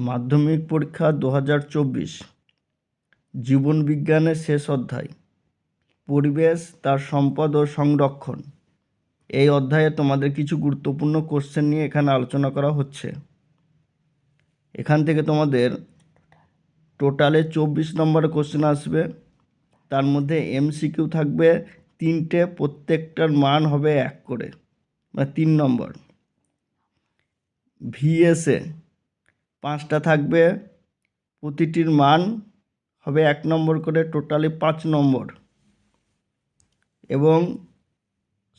মাধ্যমিক পরীক্ষা দু হাজার চব্বিশ। জীবন বিজ্ঞানের শেষ অধ্যায়। পরিবেশ, তার সম্পদ ও সংরক্ষণ। এই অধ্যায়ে তোমাদের কিছু গুরুত্বপূর্ণ কোশ্চেন নিয়ে এখানে আলোচনা করা হচ্ছে। এখান থেকে তোমাদের টোটালে চব্বিশ নম্বরের কোশ্চেন আসবে। তার মধ্যে এমসিকিউ থাকবে তিনটে, প্রত্যেকটার মান হবে এক করে। মানে তিন নম্বর। ভিএসএ পাঁচটা থাকবে। প্রতিটির মান হবে এক নম্বর করে টোটালি পাঁচ নম্বর। এবং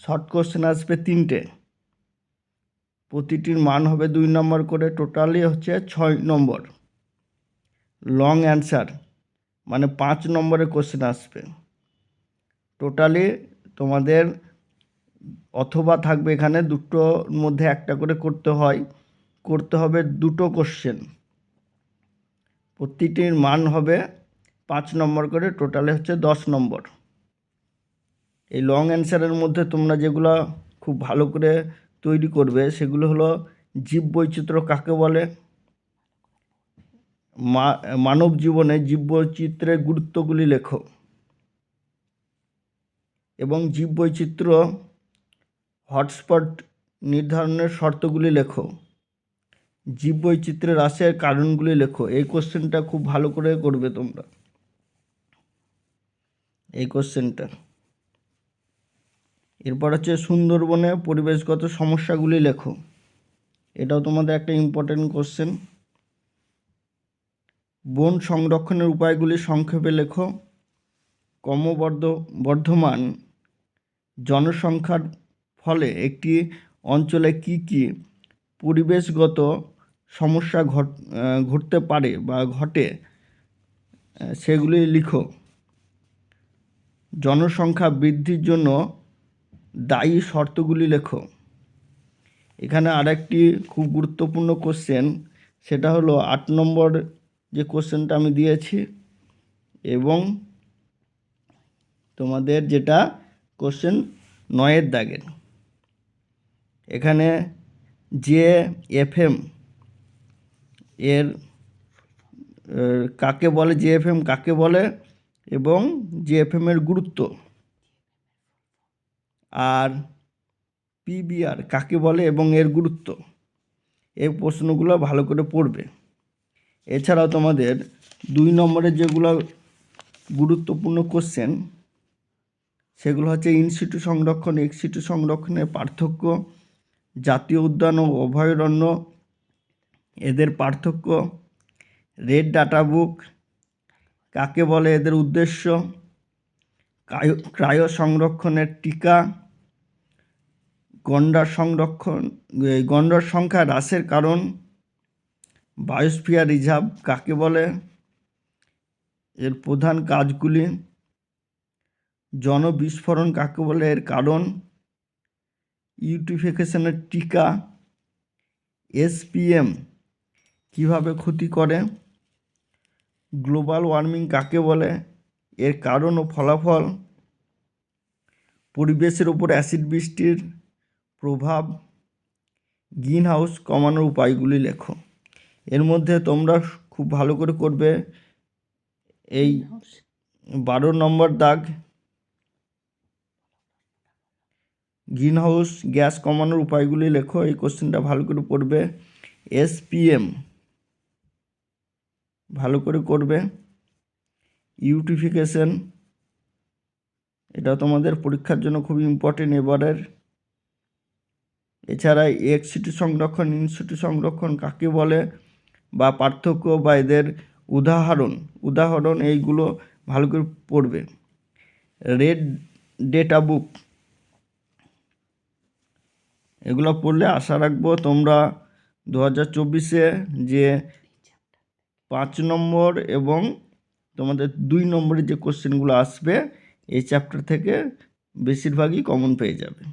শর্ট কোশ্চেন আসবে তিনটে। প্রতিটির মান হবে দুই নম্বর করে টোটালি হচ্ছে ছয় নম্বর। লং অ্যান্সার মানে পাঁচ নম্বরের কোশ্চেন আসবে। টোটালি তোমাদের অথবা থাকবে এখানে দুটোর মধ্যে একটা করে করতে হয়। করতে হবে দুটো কোশ্চেন প্রতিটির মান হবে পাঁচ নম্বর করে টোটালে হচ্ছে দশ নম্বর। এই লং অ্যান্সারের মধ্যে তোমরা যেগুলো খুব ভালো করে তৈরি করবে, সেগুলো হলো জীব বৈচিত্র্য কাকে বলে? মানব জীবনে জীববৈচিত্র্যের গুরুত্বগুলি লেখো। এবং জীববৈচিত্র্য হটস্পট নির্ধারণের শর্তগুলি লেখো। জীববৈচিত্র্যের হ্রাসের কারণগুলি লেখো। এই কোশ্চেনটা খুব ভালো করে করবে তোমরা। এই কোশ্চেনটা। এরপর হচ্ছে সুন্দরবনে পরিবেশগত সমস্যাগুলি লেখো। এটাও তোমাদের একটা ইম্পর্টেন্ট কোশ্চেন বন সংরক্ষণের উপায়গুলি সংক্ষেপে লেখো। ক্রমবর্ধ, বর্ধমান জনসংখ্যার ফলে একটি অঞ্চলে কি কি পরিবেশগত সমস্যা ঘট ঘটতে পারে বা ঘটে সেগুলি লিখো। জনসংখ্যা বৃদ্ধির জন্য দায়ী শর্তগুলি লেখো। এখানে আরেকটি খুব গুরুত্বপূর্ণ কোশ্চেন সেটা হলো আট নম্বর যে কোশ্চেনটা আমি দিয়েছি এবং তোমাদের যেটা কোশ্চেন নয়ের দাগের। এখানে যে এফএম এর এর কাকে বলে, যে এফএম কাকে বলে এবং যে এফএম এর গুরুত্ব। আর পিবিআর কাকে বলে এবং এর গুরুত্ব। এই প্রশ্নগুলো ভালো করে পড়বে। এছাড়াও তোমাদের দুই নম্বরের যেগুলো গুরুত্বপূর্ণ কোশ্চেন সেগুলো হচ্ছে ইনস্টিটিউ সংরক্ষণ এক্সিটু সংরক্ষণের পার্থক্য জাতীয় উদ্যান ও অভয়ারণ্য, এদের পার্থক্য, রেড ডাটা বুক, কাকে বলে এদের উদ্দেশ্য ক্রায়ো সংরক্ষণের টিকা, গন্ডার সংরক্ষণ গন্ডার সংখ্যা হ্রাসের কারণ, বায়োস্ফিয়ার রিজার্ভ কাকে বলে, এর প্রধান কাজগুলি, জনবিস্ফোরণ কাকে বলে এর কারণ ইউটিফিকেশনের টিকা এসপিএম কীভাবে ক্ষতি করে গ্লোবাল ওয়ার্মিং কাকে বলে এর কারণ ও ফলাফল পরিবেশের উপর অ্যাসিড বৃষ্টির প্রভাব গ্রিন হাউস কমানোর উপায়গুলি লেখো। এর মধ্যে তোমরা খুব ভালো করে করবে এই বারো নম্বর দাগ গ্রিন হাউস গ্যাস কমানোর উপায়গুলি লেখো, এই কোশ্চেনটা ভালো করে পড়বে। এসপিএম, ভালো করে করবে। ইউটিফিকেশন, এটা তোমাদের পরীক্ষার জন্য খুব ইম্পর্টেন্ট এবারের। এছাড়া এক্সিটি সংরক্ষণ ইনস্টিটিউট সংরক্ষণ কাকে বলে? বা পার্থক্য বা এদের উদাহরণ উদাহরণ এইগুলো ভালো করে পড়বে। রেড ডেটা বুক এগুলো পড়লে আশা রাখব তোমরা দু হাজার চব্বিশে যে পাঁচ নম্বর এবং তোমাদের দুই নম্বরের যে কোশ্চেনগুলো আসবে, এই চ্যাপ্টার থেকে বেশিরভাগই কমন পেয়ে যাবে।